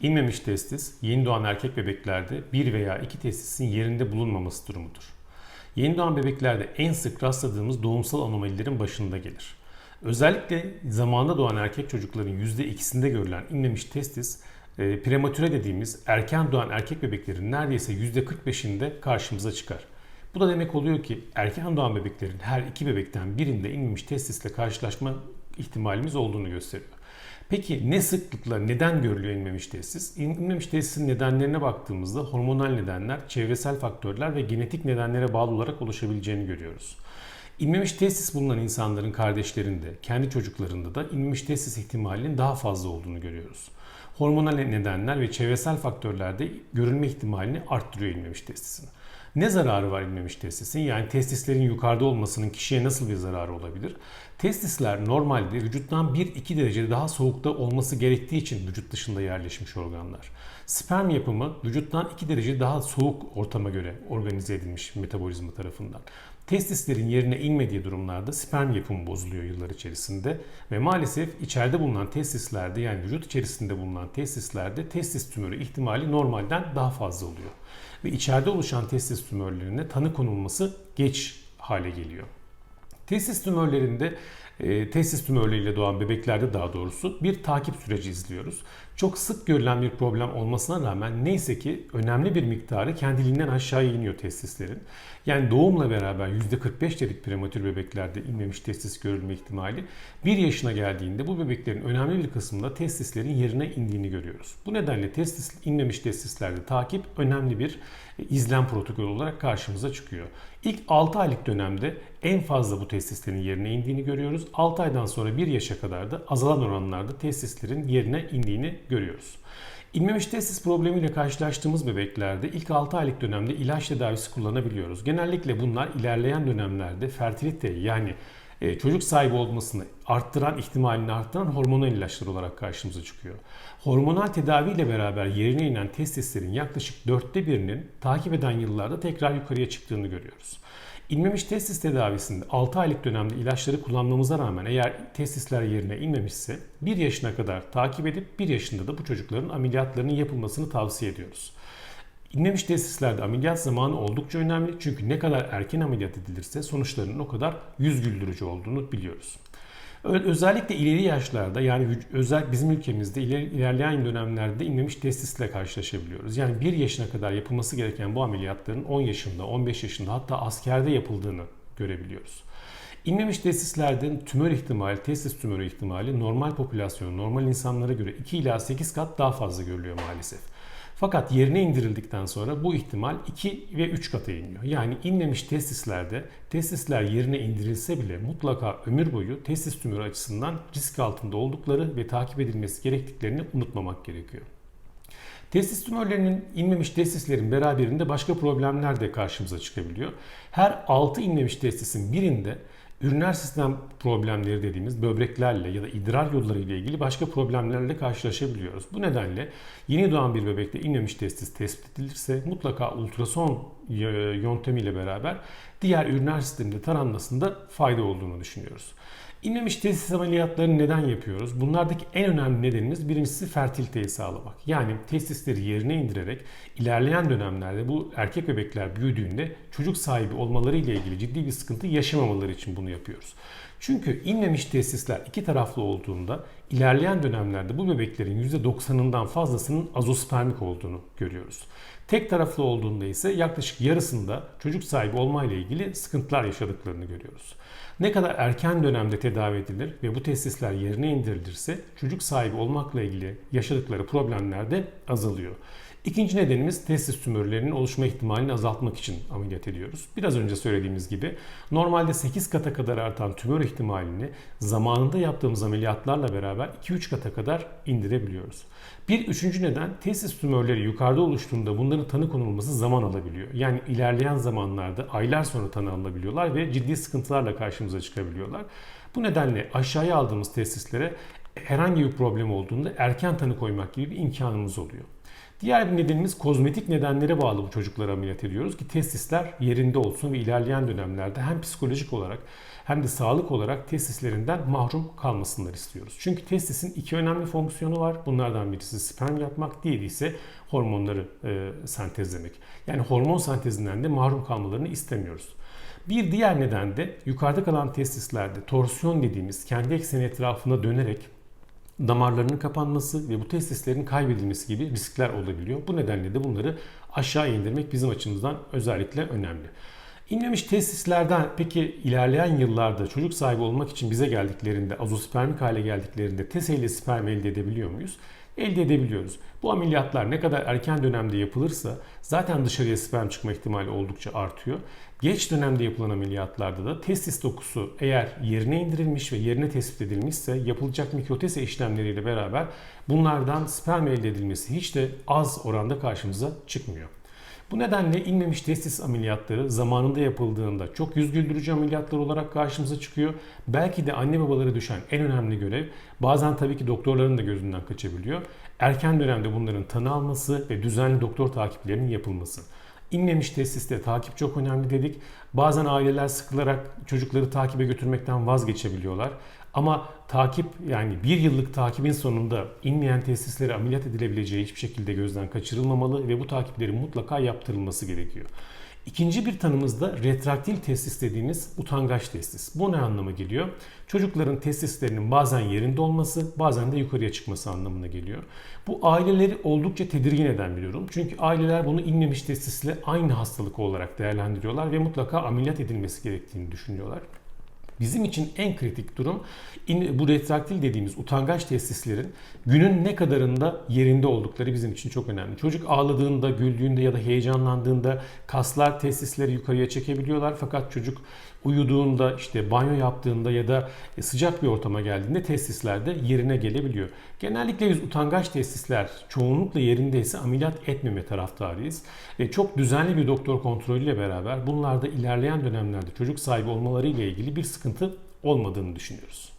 İnmemiş testis, yeni doğan erkek bebeklerde bir veya iki testisin yerinde bulunmaması durumudur. Yeni doğan bebeklerde en sık rastladığımız doğumsal anomalilerin başında gelir. Özellikle zamanında doğan erkek çocukların %2'sinde görülen inmemiş testis, e, prematüre dediğimiz erken doğan erkek bebeklerin neredeyse %45'inde karşımıza çıkar. Bu da demek oluyor ki erken doğan bebeklerin her iki bebekten birinde inmemiş testisle karşılaşma ihtimalimiz olduğunu gösteriyor. Peki ne sıklıkla neden görülüyor inmemiş testis? İnmemiş testisin nedenlerine baktığımızda hormonal nedenler, çevresel faktörler ve genetik nedenlere bağlı olarak oluşabileceğini görüyoruz. İnmemiş testis bulunan insanların kardeşlerinde, kendi çocuklarında da inmemiş testis ihtimalinin daha fazla olduğunu görüyoruz. Hormonal nedenler ve çevresel faktörler de görülme ihtimalini arttırıyor inmemiş testisin. Ne zararı var inmemiş testisin? Yani testislerin yukarıda olmasının kişiye nasıl bir zararı olabilir? Testisler normalde vücuttan 1-2 derece daha soğukta olması gerektiği için vücut dışında yerleşmiş organlar. Sperm yapımı vücuttan 2 derece daha soğuk ortama göre organize edilmiş metabolizma tarafından. Testislerin yerine inmediği durumlarda sperm yapımı bozuluyor yıllar içerisinde ve maalesef içeride bulunan testislerde yani vücut içerisinde bulunan testislerde testis tümörü ihtimali normalden daha fazla oluyor. Ve içeride oluşan testis tümörlerine tanı konulması geç hale geliyor. Testis tümörlerinde e, testis tümörleriyle doğan bebeklerde daha doğrusu bir takip süreci izliyoruz. Çok sık görülen bir problem olmasına rağmen neyse ki önemli bir miktarı kendiliğinden aşağıya iniyor testislerin. Yani doğumla beraber %45 dedik prematür bebeklerde inmemiş testis görülme ihtimali. 1 yaşına geldiğinde bu bebeklerin önemli bir kısmında testislerin yerine indiğini görüyoruz. Bu nedenle testis, inmemiş testislerde takip önemli bir izlem protokolü olarak karşımıza çıkıyor. İlk 6 aylık dönemde en fazla bu testislerin yerine indiğini görüyoruz. 6 aydan sonra 1 yaşa kadar da azalan oranlarda testislerin yerine indiğini görüyoruz. İnmemiş testis problemiyle karşılaştığımız bebeklerde ilk 6 aylık dönemde ilaç tedavisi kullanabiliyoruz. Genellikle bunlar ilerleyen dönemlerde fertilite yani e, çocuk sahibi olmasını arttıran, ihtimalini arttıran hormonal ilaçlar olarak karşımıza çıkıyor. Hormonal tedaviyle beraber yerine inen testislerin yaklaşık dörtte birinin takip eden yıllarda tekrar yukarıya çıktığını görüyoruz. İnmemiş testis tedavisinde 6 aylık dönemde ilaçları kullanmamıza rağmen eğer testisler yerine inmemişse 1 yaşına kadar takip edip 1 yaşında da bu çocukların ameliyatlarının yapılmasını tavsiye ediyoruz. İnmemiş tesislerde ameliyat zamanı oldukça önemli çünkü ne kadar erken ameliyat edilirse sonuçlarının o kadar yüz güldürücü olduğunu biliyoruz. Özellikle ileri yaşlarda yani özel bizim ülkemizde ilerleyen dönemlerde inmemiş testisle karşılaşabiliyoruz. Yani 1 yaşına kadar yapılması gereken bu ameliyatların 10 yaşında, 15 yaşında hatta askerde yapıldığını görebiliyoruz. İnmemiş testislerden tümör ihtimali, testis tümörü ihtimali normal popülasyon, normal insanlara göre 2 ila 8 kat daha fazla görülüyor maalesef. Fakat yerine indirildikten sonra bu ihtimal 2 ve 3 kata iniyor. Yani inmemiş testislerde testisler yerine indirilse bile mutlaka ömür boyu testis tümörü açısından risk altında oldukları ve takip edilmesi gerektiklerini unutmamak gerekiyor. Testis tümörlerinin inmemiş testislerin beraberinde başka problemler de karşımıza çıkabiliyor. Her 6 inmemiş testisin birinde üriner sistem problemleri dediğimiz böbreklerle ya da idrar yolları ile ilgili başka problemlerle karşılaşabiliyoruz. Bu nedenle yeni doğan bir bebekte inmemiş testis tespit edilirse mutlaka ultrason yöntemiyle beraber diğer üriner sisteminde taranmasında fayda olduğunu düşünüyoruz. İnmemiş testis ameliyatlarını neden yapıyoruz? Bunlardaki en önemli nedenimiz birincisi fertiliteyi sağlamak. Yani testisleri yerine indirerek ilerleyen dönemlerde bu erkek bebekler büyüdüğünde çocuk sahibi olmaları ile ilgili ciddi bir sıkıntı yaşamamaları için bunu yapıyoruz. Çünkü inmemiş testisler iki taraflı olduğunda ilerleyen dönemlerde bu bebeklerin %90'ından fazlasının azospermik olduğunu görüyoruz. Tek taraflı olduğunda ise yaklaşık yarısında çocuk sahibi olma ile ilgili sıkıntılar yaşadıklarını görüyoruz. Ne kadar erken dönemde tedavi edilir ve bu testisler yerine indirilirse çocuk sahibi olmakla ilgili yaşadıkları problemler de azalıyor. İkinci nedenimiz testis tümörlerinin oluşma ihtimalini azaltmak için ameliyat ediyoruz. Biraz önce söylediğimiz gibi normalde 8 kata kadar artan tümör ihtimalini zamanında yaptığımız ameliyatlarla beraber 2-3 kata kadar indirebiliyoruz. Bir üçüncü neden testis tümörleri yukarıda oluştuğunda bunların tanı konulması zaman alabiliyor. Yani ilerleyen zamanlarda aylar sonra tanı alınabiliyorlar ve ciddi sıkıntılarla karşımıza çıkabiliyorlar. Bu nedenle aşağıya aldığımız testislere herhangi bir problem olduğunda erken tanı koymak gibi bir imkanımız oluyor. Diğer bir nedenimiz kozmetik nedenlere bağlı bu çocukları ameliyat ediyoruz ki testisler yerinde olsun ve ilerleyen dönemlerde hem psikolojik olarak hem de sağlık olarak testislerinden mahrum kalmasınlar istiyoruz. Çünkü testisin iki önemli fonksiyonu var. Bunlardan birisi sperm yapmak, diğeri ise hormonları e, sentezlemek. Yani hormon sentezinden de mahrum kalmalarını istemiyoruz. Bir diğer neden de yukarıda kalan testislerde torsiyon dediğimiz kendi ekseni etrafına dönerek damarlarının kapanması ve bu testislerin kaybedilmesi gibi riskler olabiliyor. Bu nedenle de bunları aşağı indirmek bizim açımızdan özellikle önemli. İnmemiş testislerden peki ilerleyen yıllarda çocuk sahibi olmak için bize geldiklerinde, azospermik hale geldiklerinde TESE sperm elde edebiliyor muyuz? Elde edebiliyoruz. Bu ameliyatlar ne kadar erken dönemde yapılırsa zaten dışarıya sperm çıkma ihtimali oldukça artıyor. Geç dönemde yapılan ameliyatlarda da testis dokusu eğer yerine indirilmiş ve yerine tespit edilmişse yapılacak mikrotese işlemleriyle beraber bunlardan sperm elde edilmesi hiç de az oranda karşımıza çıkmıyor. Bu nedenle inmemiş testis ameliyatları zamanında yapıldığında çok yüz güldürücü ameliyatlar olarak karşımıza çıkıyor. Belki de anne babalara düşen en önemli görev bazen tabii ki doktorların da gözünden kaçabiliyor. Erken dönemde bunların tanı alması ve düzenli doktor takiplerinin yapılması. İnmemiş tesiste takip çok önemli dedik. Bazen aileler sıkılarak çocukları takibe götürmekten vazgeçebiliyorlar. Ama takip yani bir yıllık takibin sonunda inmeyen tesislere ameliyat edilebileceği hiçbir şekilde gözden kaçırılmamalı ve bu takiplerin mutlaka yaptırılması gerekiyor. İkinci bir tanımız da retraktil testis dediğimiz utangaç testis. Bu ne anlama geliyor? Çocukların testislerinin bazen yerinde olması, bazen de yukarıya çıkması anlamına geliyor. Bu aileleri oldukça tedirgin eden bir durum. Çünkü aileler bunu inmemiş testisle aynı hastalık olarak değerlendiriyorlar ve mutlaka ameliyat edilmesi gerektiğini düşünüyorlar. Bizim için en kritik durum bu retraktil dediğimiz utangaç testislerin günün ne kadarında yerinde oldukları bizim için çok önemli. Çocuk ağladığında, güldüğünde ya da heyecanlandığında kaslar testisleri yukarıya çekebiliyorlar fakat çocuk uyuduğunda, işte banyo yaptığında ya da sıcak bir ortama geldiğinde testisler de yerine gelebiliyor. Genellikle biz utangaç testisler çoğunlukla yerindeyse ameliyat etmeme taraftarıyız. Ve çok düzenli bir doktor kontrolüyle beraber bunlarda ilerleyen dönemlerde çocuk sahibi olmaları ile ilgili bir sıkıntı olmadığını düşünüyoruz.